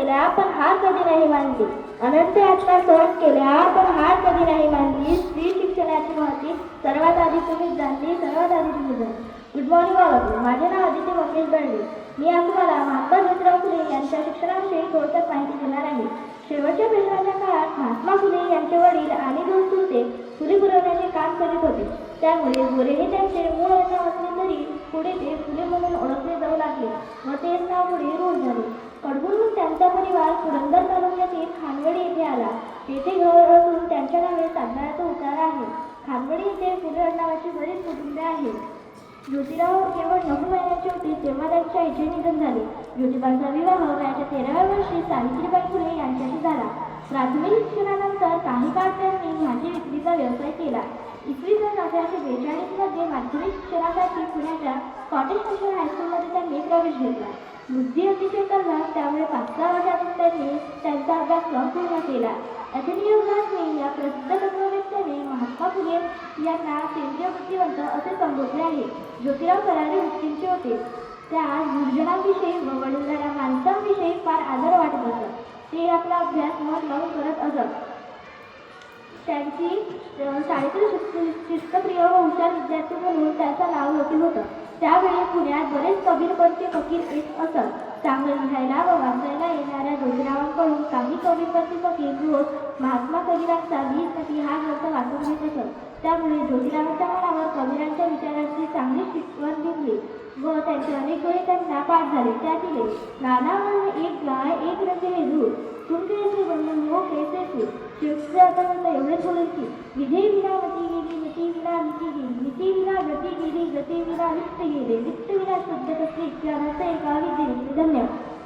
केल्या पण हार कधी नाही मानली. अनंत यात्रा सहन केल्या पण हार कधी नाही मानली. स्त्री शिक्षणाची महती सर्वात आधी तुम्हीच जाणली सर्वात आधी तुम्ही जाणली. गुड मॉर्निंग ऑल ऑफ माझे नाव आदित्य मंगेश बळवे मी आज तुम्हाला महात्मा ज्योतिराव फुले यांच्या शिक्षणाविषयी थोडक्यात माहिती देणार आहे. शेवटच्या पेशव्यांच्या काळात महात्मा फुले यांचे वडील आणि दोन सुरते फुले पुरवण्याचे काम करीत होते. त्यामुळे गोरे हे त्यांचे मूळ नाव असले तरी पुढे ते फुले म्हणून ओळखले जाऊ लागले. व तेच नाव पुढे रोज झाले कडबून त्यांचा परिवार पुरंदर तालुक्यातील खानवडी येथे तेथे घर असून त्यांच्या नावे चांदण्याचा उतार आहे. खानवडी येथे फुले नावाचे बरीच कुटुंबे आहेत. ज्योतिराव केवळ नऊ महिन्याचे होते तेव्हा त्यांच्या आईचे निधन झाले. ज्योतिबांचा विवाह वयाच्या तेराव्या वर्षी सावित्रीबाई फुले यांच्याशी झाला. प्राथमिक शिक्षणानंतर काही काळ त्यांनी भाजी विक्रीचा व्यवसाय केला. इसवी सन अठराशे बेचाळीसमध्ये माध्यमिक शिक्षणासाठी पुण्याच्या स्कॉटिश फॅशन हायस्कूलमध्ये त्यांनी प्रवेश घेतला. बुद्धी अतिशय करणार त्यामुळे पाच सहा वर्षातून त्यांनी त्यांचा अभ्यासक्रम पूर्ण केला. अथेनियस घासणे या प्रसिद्ध तत्ववेत्याने महात्मा फुले यांना केंद्रीय बुद्धिवंत असे संबोधले आहे. ज्योतिराव करारी व्यक्तींचे होते. त्या गुरुजनांविषयी व वडीलधाऱ्या माणसांविषयी फार आदर वाटत असत ते आपला अभ्यास मन लावून करत असत त्यांची शाळेतील शिस्तप्रिय व हुशार विद्यार्थी म्हणून त्यांचं नाव लौकिक होतं. त्यावेळी पुण्यात बरेच कबीरपंथी फकीर येत असत. चांगलं लिहायला व वाचायला येणाऱ्या जोतीरावांकडून काही कबीरपंथी फकीर रोज महात्मा कबीरांचा वीस नदी हा ग्रंथ वाचून घेत असत. त्यामुळे ज्योतिरावांच्या मनावर कबीरांच्या विचारांची चांगली शिकवण दिली व त्यांचे अनेक वेळी त्यांना पाठ झाले. त्यातील नाना मन एक गाय एक रंग हे दूर तुम कैसे बंधन हो कैसे तू? शेवटचे आता एवढेच बोलेल की विधे विना मती गेली मती विना नीती गेली नीती विना गती गेली गती विना वित्त गेले वित्त विना शुद्ध कसले इत्यादीचे एका विद्येने धन्यवाद.